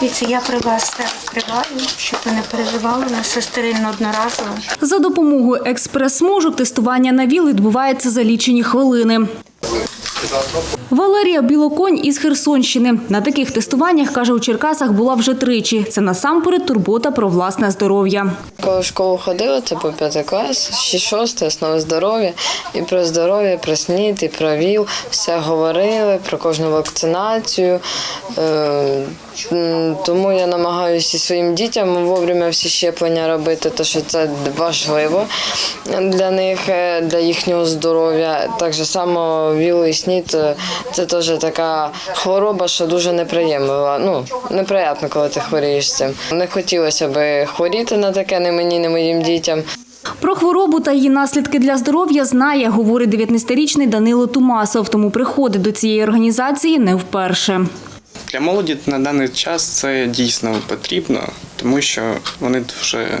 Дивіться, я при вас все відкриваю, щоб ви не переживали, у нас все стерильно одноразово. За допомогою експрес-смужок тестування на ВІЛ відбувається за лічені хвилини. Валерія Білоконь із Херсонщини. На таких тестуваннях, каже, у Черкасах була вже тричі. Це насамперед турбота про власне здоров'я. Коли в школу ходила, це був п'ятий клас, ще шостий, основи здоров'я. І про здоров'я, про СНІД, і про ВІЛ. Все говорили про кожну вакцинацію. Тому я намагаюся своїм дітям вовремя всі щеплення робити, тому що це важливо для них, е, для їхнього здоров'я. Так само ВІЛ і СНІД е, це теж така хвороба, що дуже неприємна. Ну, неприємно, коли ти хворієш цим. Не хотілося б хворіти на таке, не мені, не моїм дітям. Про хворобу та її наслідки для здоров'я знає, говорить 19-річний Данило Тумасов, тому приходить до цієї організації не вперше. Для молоді на даний час це дійсно потрібно, тому що вони дуже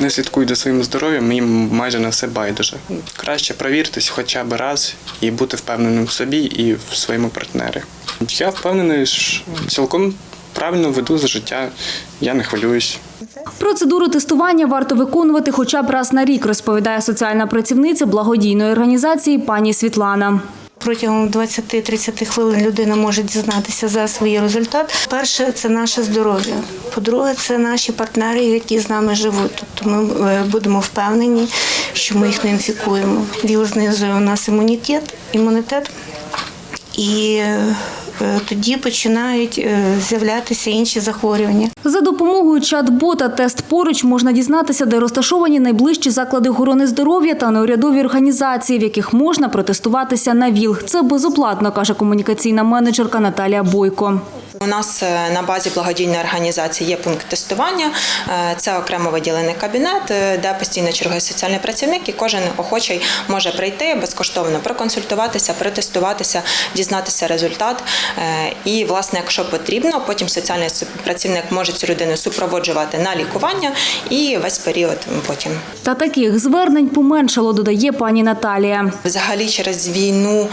не слідкують за своїм здоров'ям, їм майже на все байдуже. Краще провіртись хоча б раз і бути впевненим в собі і в своєму партнері. Я впевнений, що цілком правильно веду за життя, я не хвилююсь. Процедуру тестування варто виконувати хоча б раз на рік, розповідає соціальна працівниця благодійної організації пані Світлана. Протягом 20-30 хвилин людина може дізнатися за свій результат. Перше це наше здоров'я. По-друге, це наші партнери, які з нами живуть. Тобто ми е, будемо впевнені, що ми їх не інфікуємо. ВІЛ знизує у нас імунітет, імунітет. І е, тоді починають е, з'являтися інші захворювання. За допомогою чат-бота тест поруч можна дізнатися, де розташовані найближчі заклади охорони здоров'я та неурядові організації, в яких можна протестуватися на ВІЛ. Це безоплатно, каже комунікаційна менеджерка Наталія Бойко. У нас е, на базі благодійної організації є пункт тестування. Е, Це окремо виділений кабінет, е, де постійно чергує соціальний працівник, і кожен охочий може прийти безкоштовно проконсультуватися, протестуватися, дізнатися результат. І, власне, якщо потрібно, потім соціальний працівник може цю людину супроводжувати на лікування і весь період потім. Та таких звернень поменшало, додає пані Наталія. Взагалі через війну.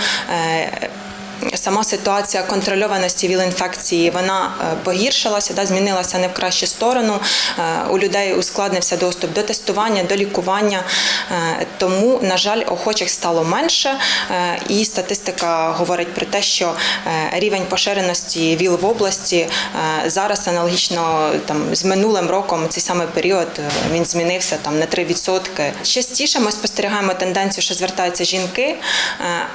Сама ситуація контрольованості ВІЛ-інфекції вона е, погіршилася, да, змінилася не в кращу сторону. Е, У людей ускладнився доступ до тестування, до лікування. Е, Тому, на жаль, охочих стало менше. І статистика говорить про те, що рівень поширеності ВІЛ в області зараз аналогічно там з минулим роком цей самий період він змінився там на 3%. Частіше ми спостерігаємо тенденцію, що звертаються жінки,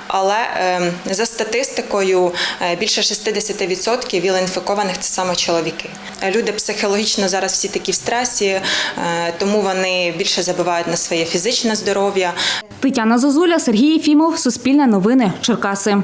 але е, за статистикою е, більше 60% ВІЛ-інфікованих це саме чоловіки. Е, Люди психологічно зараз всі такі в стресі, е, тому вони більше забивають на своє фізичне здоров'я. Тетяна Зозуля, Сергій Єфімов, Суспільне новини, Черкаси.